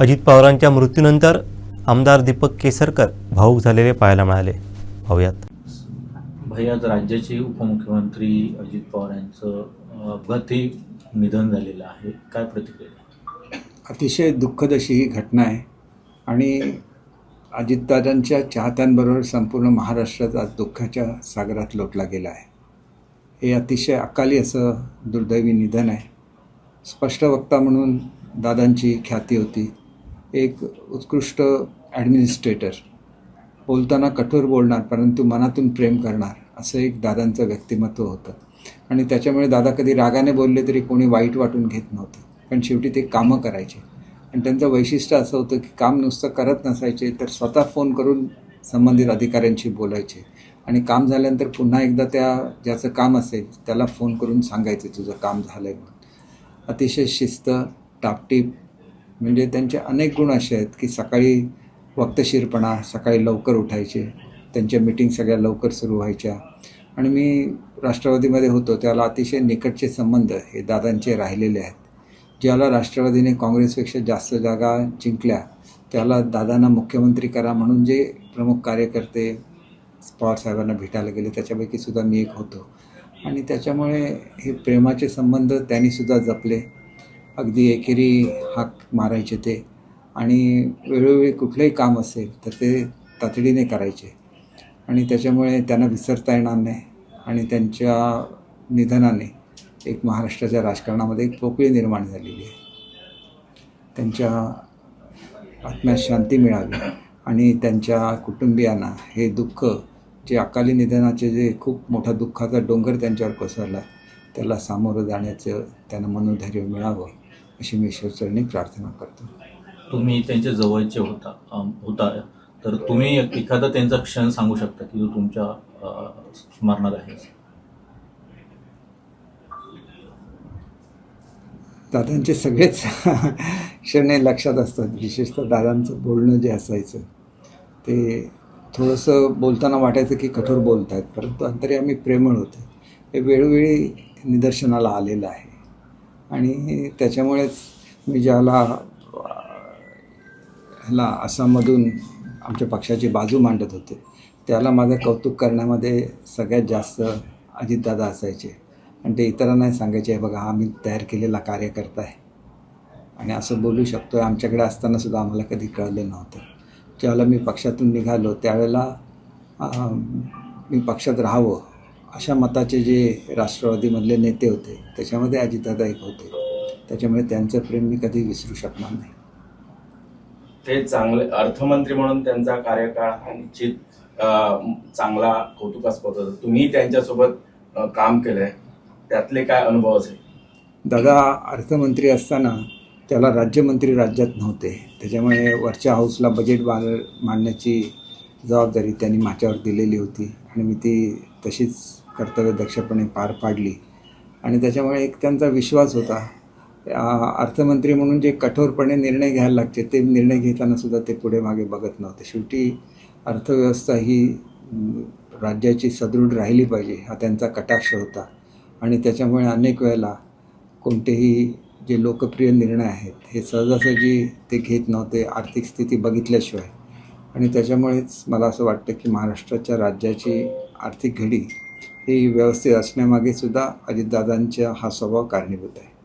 अजित पवारांच्या मृत्यूनंतर आमदार दीपक केसरकर भाऊक झालेले पाहायला मिळाले. पाहुयात. भाई आज राज्याचे उपमुख्यमंत्री अजित पवार यांचं अपघाती निधन झालेलं आहे. काय प्रतिक्रिया अतिशय दुःखद अशी ही घटना आहे आणि अजितदादांच्या चाहत्यांबरोबर संपूर्ण महाराष्ट्रात आज दुःखाच्या सागरात लोटला गेला आहे. हे अतिशय अकाली असं दुर्दैवी निधन आहे. स्पष्ट वक्ता म्हणून दादांची ख्याती होती. एक उत्कृष्ट ॲडमिनिस्ट्रेटर बोलताना कठोर बोलणार परंतु मनातून प्रेम करणार असं एक दादांचं व्यक्तिमत्व होतं. आणि त्याच्यामुळे दादा कधी रागाने बोलले तरी कोणी वाईट वाटून घेत नव्हतं. पण शेवटी ते कामं करायचे. आणि त्यांचं वैशिष्ट्य असं होतं की काम नुसतं करत नसायचे तर स्वतः फोन करून संबंधित अधिकाऱ्यांशी बोलायचे. आणि काम झाल्यानंतर पुन्हा एकदा त्या ज्याचं काम असेल त्याला फोन करून सांगायचं तुझं काम झालं आहे म्हणून. अतिशय शिस्त टापटीप म्हणजे त्यांचे अनेक गुण असे आहेत की सकाळी वक्तशीरपणा सकाळी लवकर उठायचे त्यांच्या मिटिंग सगळ्या लवकर सुरू व्हायच्या. आणि मी राष्ट्रवादीमध्ये होतो त्याला अतिशय निकटचे संबंध हे दादांचे राहिलेले आहेत. ज्याला राष्ट्रवादीने काँग्रेसपेक्षा जास्त जागा जिंकल्या त्याला दादांना मुख्यमंत्री करा म्हणून जे प्रमुख कार्यकर्ते पवार साहेबांना भेटायला गेले त्याच्यापैकी सुद्धा मी एक होतो. आणि त्याच्यामुळे हे प्रेमाचे संबंध त्यांनीसुद्धा जपले. अगदी एकेरी हाक मारायचे ते. आणि वेळोवेळी कुठलंही काम असेल तर ते तातडीने करायचे. आणि त्याच्यामुळे त्यांना विसरता येणार नाही आणि त्यांच्या निधनाने एक महाराष्ट्राच्या राजकारणामध्ये एक पोकळी निर्माण झालेली आहे. त्यांच्या आत्म्यास शांती मिळावी आणि त्यांच्या कुटुंबियांना हे दुःख जे अकाली निधनाचे जे खूप मोठा दुःखाचा डोंगर त्यांच्यावर कोसळला त्याला सामोरं जाण्याचं त्यांना मनोधैर्य मिळावं. अशी मी ईश्वरचरणी प्रार्थना करतो. तुम्ही त्यांच्या जवळचे होता होता. तर तुम्ही एखादा त्यांचा क्षण सांगू शकता की जो तुमच्या स्मरणात आहे? दादांचे सगळेच क्षण लक्षात असतात. विशेषतः दादांचं बोलणं जे असायचं ते थोडंसं बोलताना वाटायचं की कठोर बोलत आहेत परंतु अंतर्यामी प्रेमळ होते. हे वेळोवेळी निदर्शनाला आलेलं आहे. आणि त्याच्यामुळेच मी ज्याला ह्याला आसाममधून आमच्या पक्षाची बाजू मांडत होते त्याला माझं कौतुक करण्यामध्ये सगळ्यात जास्त अजितदादा असायचे. आणि ते इतरांनाही सांगायचे बघा हा मी तयार केलेला कार्यकर्ता आहे. आणि असं बोलू शकतो आहे आमच्याकडे असताना सुद्धा आम्हाला कधी कळलं नव्हतं. ज्यावेळेला मी पक्षातून निघालो त्यावेळेला मी पक्षात राहावं अशा मताचे जे राष्ट्रवादीमधले नेते होते त्याच्यामध्ये अजितदादा एक होते. त्याच्यामुळे त्यांचं प्रेम मी कधी विसरू शकणार नाही. ते चांगले अर्थमंत्री म्हणून त्यांचा कार्यकाळ हा निश्चित चांगला कौतुकास्पद होता. तुम्ही त्यांच्यासोबत काम केलंय. त्यातले काय अनुभव असेल? दादा अर्थमंत्री असताना त्याला राज्यमंत्री राज्यात नव्हते. त्याच्यामुळे वरच्या हाऊसला बजेट बांध मांडण्याची जबाबदारी त्यांनी माझ्यावर दिलेली होती. आणि मी ती तशीच कर्तव्यदक्षपणे पार पाडली. आणि त्याच्यामुळे एक त्यांचा विश्वास होता. अर्थमंत्री म्हणून जे कठोरपणे निर्णय घ्यायला लागते ते निर्णय घेताना सुद्धा ते पुढे मागे बघत नव्हते. शेवटी अर्थव्यवस्था ही राज्याची सदृढ राहिली पाहिजे हा त्यांचा कटाक्ष होता. आणि त्याच्यामुळे अनेक वेळेला कोणतेही जे लोकप्रिय निर्णय आहेत हे सहजासहजी ते घेत नव्हते आर्थिक स्थिती बघितल्याशिवाय. आणि त्याच्यामुळेच मला असं वाटतं की महाराष्ट्राच्या राज्याची आर्थिक घडी ही व्यवस्थित असण्यामागे सुद्धा अजितदादांचा हा स्वभाव कारणीभूत आहे.